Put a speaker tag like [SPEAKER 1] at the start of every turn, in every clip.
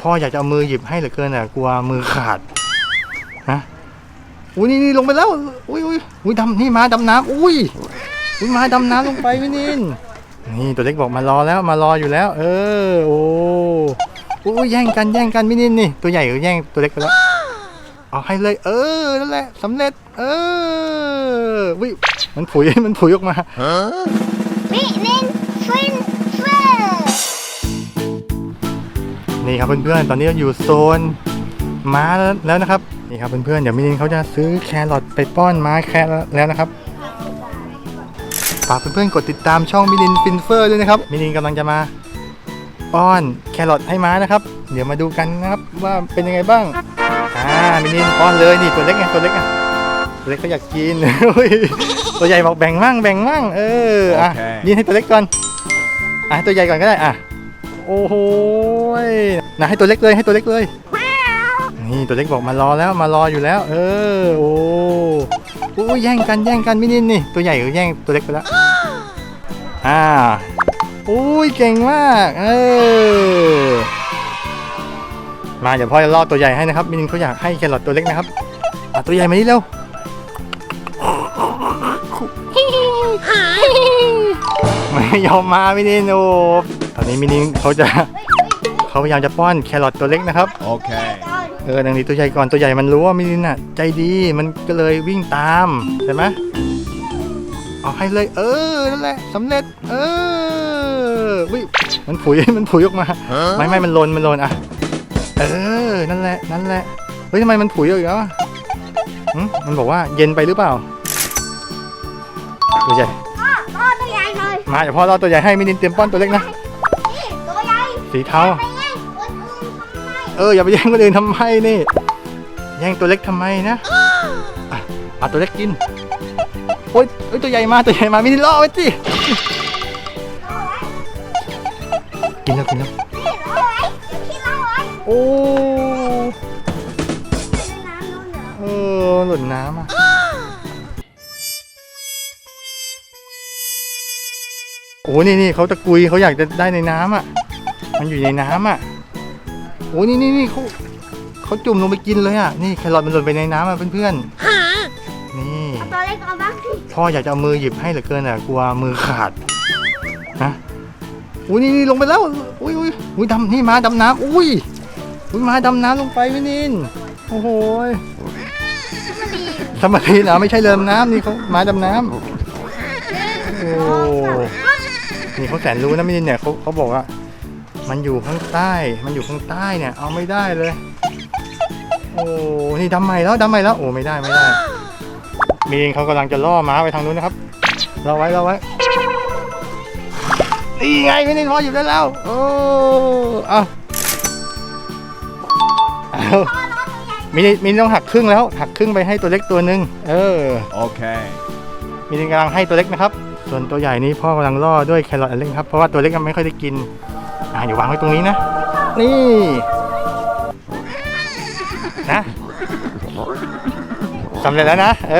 [SPEAKER 1] พ่ออยากจะเอามือหยิบให้เหลือเกินอะกลัวมือขาดฮะอุ้ยนี่นี่ลงไปแล้วอุ้ยอุ้ยอุ้ยดำนี่มาดำน้ำอุ้ยอุ้ยมาดำน้ำลงไปวินินนี่ตัวเล็กบอกมารอแล้วมารออยู่แล้ว เออโอ้อุ้ยแย่งกันแย่งกันวินินนี่ตัวใหญ่ก็แย่งตัวเล็กไปแล้วเอาให้เลย เออนั่นแหละสำเร็จ เออวิมันผุยมันผุยออกมา
[SPEAKER 2] มินินฟิน
[SPEAKER 1] นี่ครับเพื่อนๆ ตอนนี้เราอยู่โซนม้าแล้วนะครับ นี่ครับเพื่อนๆ เดี๋ยวมินินเขาจะซื้อแครอทไปป้อนม้าแครแล้วนะครับฝากเพื่อนๆ กดติดตามช่องมินินฟินเฟอร์ด้วยนะครับมินินกำลังจะมาป้อนแครอทให้ม้านะครับ เดี๋ยวมาดูกันนะครับว่าเป็นยังไงบ้าง อ่ามินินป้อนเลยนี่ตัวเล็กไงตัวเล็กอะตัวเล็กเขาอยากกินอุ๊ยตัวใหญ่บอกแบ่งมั่งแบ่งมั่งเอออะ
[SPEAKER 3] โอเค
[SPEAKER 1] ยินให้ตัวเล็กก่อนอะให้ตัวใหญ่ก่อนก็ได้อะ โอ้โหยนะให้ตัวเล็กเลยให้ตัวเล็กเลย นี่ตัวเล็กบอกมารอแล้วมารออยู่แล้ว เออ โอ้โอ้ยแย่งกันแย่งกันไม่นินนี่ ตัวใหญ่ก็แย่งตัวเล็กไปแล้ว อ่าโอ้ยเก่งมาก เออ มาเดี๋ยวพ่อจะล่อตัวใหญ่ให้นะครับ มินินเขาอยากให้แครอทตัวเล็กนะครับอะตัวใหญ่มานี่เร็วไม่ยอมมามินินโอ้ ตอนนี้มินินเขาจะเขาพยายามจะป้อนแครอทตัวเล็กนะครับ
[SPEAKER 3] Okay.
[SPEAKER 1] เออดังนี้ตัวใหญ่ก่อนตัวใหญ่มันรู้ว่ามินินอะ ใจดีมันก็เลยวิ่งตามใช่ไหมเอาให้เลย เออนั่นแหละสำเร็จ เออวิมันผุยมันผุยออกมา
[SPEAKER 3] Huh?
[SPEAKER 1] ไม่ไม่มันลนมันลนอะ เออนั่นแหละนั่นแหละเฮ้ยทำไมมันผุยอีกแล้วอะหึมันบอกว่าเย็นไปหรือเปล่าตัวใหญ่
[SPEAKER 2] พ่อพ่อตัวใหญ่เลย
[SPEAKER 1] มาเดี๋ยวพ่อรอตัวใหญ่ให้มินินเตรียมป้อนตัวเล็กนะ
[SPEAKER 2] นี่ตัวใหญ่
[SPEAKER 1] สีเทา
[SPEAKER 2] ไปไงคนอื่นทำไม
[SPEAKER 1] เอออย่าไปแย่งคนอื่นทำไมนี่ แย่งตัวเล็กทำไมนะอะเอาตัวเล็กกินโอ๊ยเอ้ยตัวใหญ่มาตัวใหญ่มามินิล่อไว้สิกินแล้วกินแล้ว
[SPEAKER 2] นี่เอาไว้ที่เราไว้
[SPEAKER 1] โอ้
[SPEAKER 2] ในน้ำนู่นเหรอ
[SPEAKER 1] เออหล่นน้ำอะโอ้นี่นี่เขาตะกุยเขาอยากจะได้ในน้ำอะ มันอยู่ในน้ำอะโอ้นี่นี่นี่เขาเขาจุ่มลงไปกินเลยอะ นี่แครอทมันหล่นไปในน้ำอะเพื่อนๆนี่
[SPEAKER 2] เอาตัวเล็กเอาบ้างสิ
[SPEAKER 1] พ่ออยากจะเอามือหยิบให้เหลือเกินอะกลัวมือขาดนะอุ้ยนี่นี่ลงไปแล้วอุ้ยอุ้ยอุ้ยดำนี่มาดำน้ำอุ้ยอุ้ยมาดำน้ำลงไปวินินโอ้โหยสมาธิเหรอไม่ใช่เรือดำน้ำนี่เขามาดำน้ำโอ้นี่เขาแสนรู้นะวินินเนี่ยเขาเขาบอกว่า มันอยู่ข้างใต้ มันอยู่ข้างใต้เนี่ย เอาไม่ได้เลย โอ้ นี่ดำใหม่แล้วดำใหม่แล้ว โอ้ ไม่ได้ไม่ได้ มีนเขากำลังจะล่อม้าไปทางนู้นนะครับ รอไว้รอไว้ นี่ไงพี่นินพออยู่ได้แล้ว โอ้ เอาเอามินิมินต้องหักครึ่งแล้ว หักครึ่งไปให้ตัวเล็กตัวหนึ่งเออ
[SPEAKER 3] Okay.
[SPEAKER 1] มินินกำลังให้ตัวเล็กนะครับ ส่วนตัวใหญ่นี้พ่อกำลังล่อด้วยแครอทอันเล็กครับ เพราะว่าตัวเล็กมันไม่ค่อยได้กิน อ่าเดี๋ยววางไว้ตรงนี้นะ นี่ นะสำเร็จแล้วนะ เอ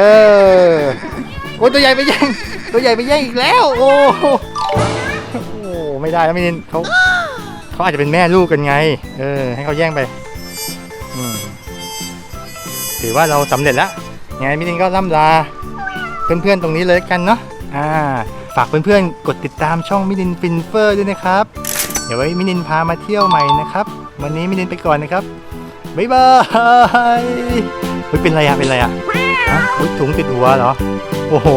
[SPEAKER 1] อ โอ้ตัวใหญ่ไปแย่ง ตัวใหญ่ไปแย่งอีกแล้ว โอ้โหโอ้ไม่ได้แล้วมินินเขาเขาอาจจะเป็นแม่ลูกกันไง เออ ให้เขาแย่งไปถือว่าเราสำเร็จแล้ว ไงมินินก็ล่ำลา เพื่อนๆตรงนี้เลยกันเนาะ อ่า ฝากเพื่อนๆ กดติดตามช่องมินินฟินเฟอร์ด้วยนะครับ เดี๋ยวไว้มินินพามาเที่ยวใหม่นะครับ วันนี้มินินไปก่อนนะครับ บ๊ายบายเฮ้ยเป็นไรอะเป็นไรอะฮะอุ๊ยถุงติดหัวเหรอ โอ้โห